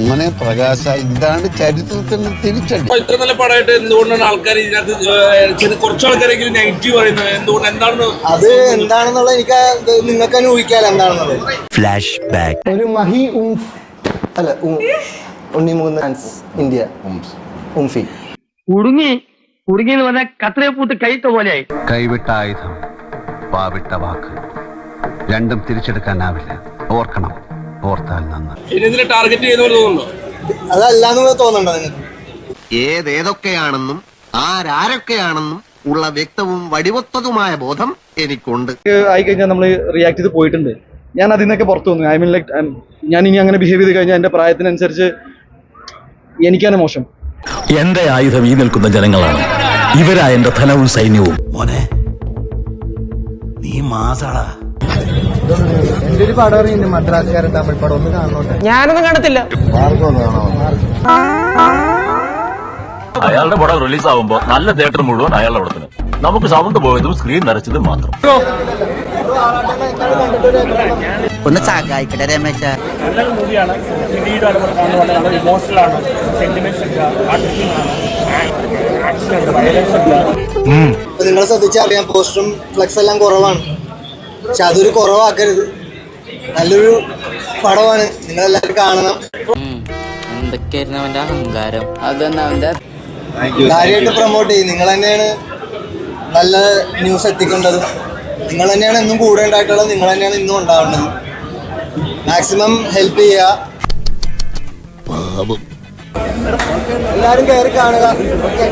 അങ്ങനെ പ്രകാശ ഇതാണ് ചരിത്രത്തിന് തിരിച്ചടി ഇത്ര നല്ല പടമായിട്ട് എന്തുകൊണ്ടാണ് ആൾക്കാർ ഇതിനകത്ത് കുറച്ച് ആൾക്കാരെങ്കിലും നെഗറ്റീവ് പറയുന്നത്? എന്തുകൊണ്ട് എന്താണെന്ന് അത് എന്താണെന്നുള്ള എനിക്ക് നിങ്ങൾക്ക് തന്നെ ഊഹിക്കാലോ എന്താണെന്നുള്ളത് ഒരു മഹി ഉംഫ്. അല്ല ഉം- ഉണ്ണിമൂന്ന് ഡാൻസ് ഇന്ത്യ. ഉംഫി. കുടുങ്ങി കുടുങ്ങി എന്ന് പറഞ്ഞാൽ കത്രയെ പൂത്ത് കൈത്ത പോലെയായി. കൈവിട്ട ആയുധം പാവിട്ട വാക്ക്. രണ്ടും തിരിച്ചെടുക്കാനാവില്ല. ഓർക്കണം. ഓർത്താൽ നന്ന്. ഇതിനെ ടാർഗറ്റ് ചെയ്യുന്ന പോലെ തോന്നുന്നു അതല്ലാന്ന് തോന്നുന്നുണ്ടോ നിങ്ങൾക്ക് ഏതേതൊക്കെയാണെന്നും ആരാരൊക്കെയാണെന്നും ഉള്ള വ്യക്തവും വടിവത്തതുമായ ബോധം എനിക്കുണ്ട്. ആയി ആയിക്കഴിഞ്ഞാൽ നമ്മൾ റിയാക്ട് ചെയ്ത് പോയിട്ടുണ്ട്. ഞാൻ അതിൽ നിന്നൊക്കെ പുറത്തു വന്നു. ഐ മീൻ ലൈക്ക് ഞാൻ ഇനി അങ്ങനെ ബിഹേവ് ചെയ്ത് കഴിഞ്ഞാൽ എന്റെ പ്രായത്തിനനുസരിച്ച് എനിക്കാണ് മോശം. എന്റെ ആയുധം ഈ നിൽക്കുന്ന ജനങ്ങളാണ്. ഇവരാ എന്റെ ധനവും സൈന്യവും. മോനെ നീ മാസാടാ. എന്റെ ഒരു പടം അറിയുന്നുണ്ട് മദ്രാസുകാരൻ തമിഴ് പടം? ഒന്ന് കാണണോട്ടെ? ഞാനൊന്നും കണ്ടത്തില്ല അയാളുടെ പടം റിലീസ് ആവുമ്പോ നല്ല തിയേറ്റർ മുഴുവൻ അയാളുടെ പടത്തിന് നമുക്ക് സൗണ്ട് പോയതും സ്ക്രീൻ നിറച്ചതും മാത്രം. ഒന്ന് സഹായിക്കട്ടെ രമേശ. നല്ലൊരു മൂവിയാണ്. പിന്നീട് കാണുന്ന ഇമോഷണൽ ആണ്. സെന്റിമെന്റ്സ് ഉണ്ട്. ആക്ഷൻ ഉണ്ട്. വയലൻസ് ഉണ്ട്. ഇപ്പൊ നിങ്ങൾ ശ്രദ്ധിച്ചാൽ അറിയാം പോസ്റ്ററും ഫ്ലെക്സ് എല്ലാം കുറവാണ്. പക്ഷെ അതൊരു കുറവാക്കരുത്. നല്ലൊരു പടമാണ്. നിങ്ങൾ എല്ലാവരും കാണണം എന്തൊക്കെയായിരുന്നു അവന്റെ അഹങ്കാരം? അതന്നെ അവന്റെ കാര്യമായിട്ട് പ്രൊമോട്ട് ചെയ്യും. നിങ്ങൾ തന്നെയാണ് നല്ല ന്യൂസ് എത്തിക്കേണ്ടത്. നിങ്ങൾ തന്നെയാണ് ഇന്നും കൂടെ ഉണ്ടായിട്ടുള്ളത്. നിങ്ങൾ തന്നെയാണ് ഇന്നും ഉണ്ടാവേണ്ടത്. മാക്സിമം ഹെൽപ്പ് ചെയ്യുക. എല്ലാവരും കയറി കാണുക. ഓക്കെ